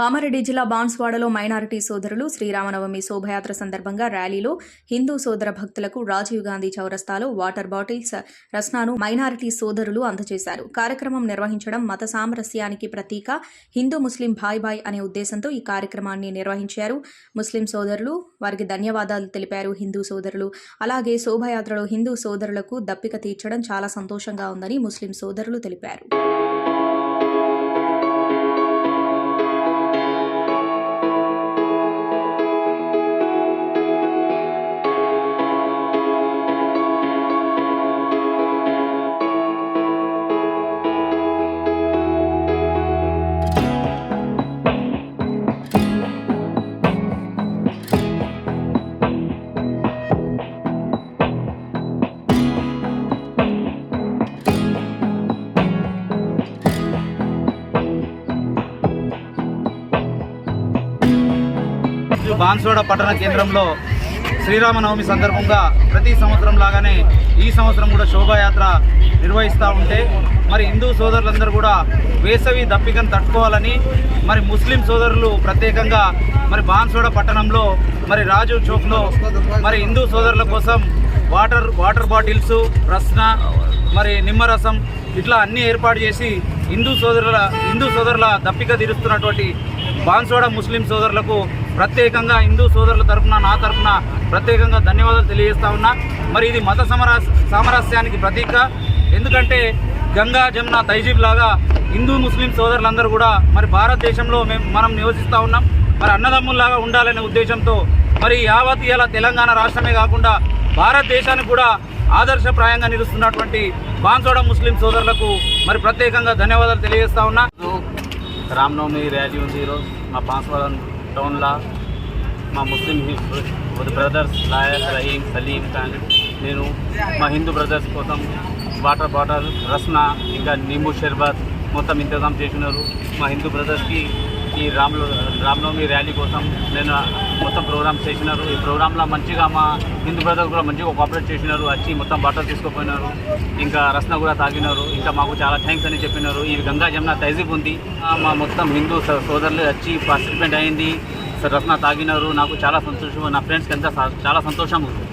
కామారెడ్డి జిల్లా బాన్స్వాడలో మైనారిటీ సోదరులు శ్రీరామనవమి శోభయాత్ర సందర్భంగా ర్యాలీలో హిందూ సోదర భక్తులకు రాజీవ్ గాంధీ చౌరస్తాలో వాటర్ బాటిల్స్ రస్నాను మైనారిటీ సోదరులు అందజేశారు. కార్యక్రమం నిర్వహించడం మత సామరస్యానికి ప్రతీక హిందూ ముస్లిం భాయ్ భాయ్ అనే ఉద్దేశంతో ఈ కార్యక్రమాన్ని నిర్వహించారు. ముస్లిం సోదరులు వారికి ధన్యవాదాలు తెలిపారు. హిందూ సోదరులు అలాగే శోభయాత్రలో హిందూ సోదరులకు దప్పిక తీర్చడం చాలా సంతోషంగా ఉందని ముస్లిం సోదరులు తెలిపారు. ఈరోజు బాన్సోడ పట్టణ కేంద్రంలో శ్రీరామనవమి సందర్భంగా ప్రతి సంవత్సరం లాగానే ఈ సంవత్సరం కూడా శోభాయాత్ర నిర్వహిస్తూ ఉంటే మరి హిందూ సోదరులందరూ కూడా వేసవి దప్పికను తట్టుకోవాలని మరి ముస్లిం సోదరులు ప్రత్యేకంగా మరి బాన్సోడ పట్టణంలో మరి రాజు చౌక్లో మరి హిందూ సోదరుల కోసం వాటర్ వాటర్ బాటిల్స్ రస్న మరి నిమ్మరసం ఇట్లా అన్ని ఏర్పాటు చేసి హిందూ సోదరుల హిందూ సోదరుల దప్పిక తీరుస్తున్నటువంటి బాన్సోడ ముస్లిం సోదరులకు ప్రత్యేకంగా హిందూ సోదరుల తరపున నా తరపున ప్రత్యేకంగా ధన్యవాదాలు తెలియజేస్తా ఉన్నా. మరి ఇది మత సమరా సామరస్యానికి ప్రతీక. ఎందుకంటే గంగా జమున తైజీబ్ లాగా హిందూ ముస్లిం సోదరులందరూ కూడా మరి భారతదేశంలో మేము మనం నివసిస్తూ ఉన్నాం. మరి అన్నదమ్ముల్లాగా ఉండాలనే ఉద్దేశంతో మరి యావత్ ఇలా తెలంగాణ రాష్ట్రమే కాకుండా భారతదేశానికి కూడా ఆదర్శప్రాయంగా నిలుస్తున్నటువంటి బాన్సోడ ముస్లిం సోదరులకు మరి ప్రత్యేకంగా ధన్యవాదాలు తెలియజేస్తా ఉన్నా. రామనవమి ర్యాలీ ఉంది ఈరోజు. మా పాన్స్వాడ టౌన్లో మా Muslim brothers lawyer Rahim Salim Khan నేను మా హిందూ బ్రదర్స్ కోసం వాటర్ బాటిల్ రస్నా ఇంకా నింబు షర్బత్ మొత్తం ఇంతజాం చేసినారు. మా హిందూ బ్రదర్స్కి ఈ రామ్ రామ్నవమి ర్యాలీ కోసం నేను మొత్తం ప్రోగ్రామ్ చేసినారు. ఈ ప్రోగ్రాంలో మంచిగా మా హిందూ బ్రదర్ కూడా మంచిగా కోఆపరేట్ చేసినారు. వచ్చి మొత్తం బట్టలు తీసుకుపోయినారు. ఇంకా రస్న కూడా తాగినారు. ఇంకా మాకు చాలా థ్యాంక్స్ అని చెప్పినారు. ఈ గంగా జమున తహజీబ్ ఉంది. మా మొత్తం హిందూ సోదరులు వచ్చి పార్టిసిపేట్ అయింది. రత్న తాగినారు. నాకు చాలా సంతోషం. నా ఫ్రెండ్స్కి ఎంత చాలా సంతోషం ఉంది.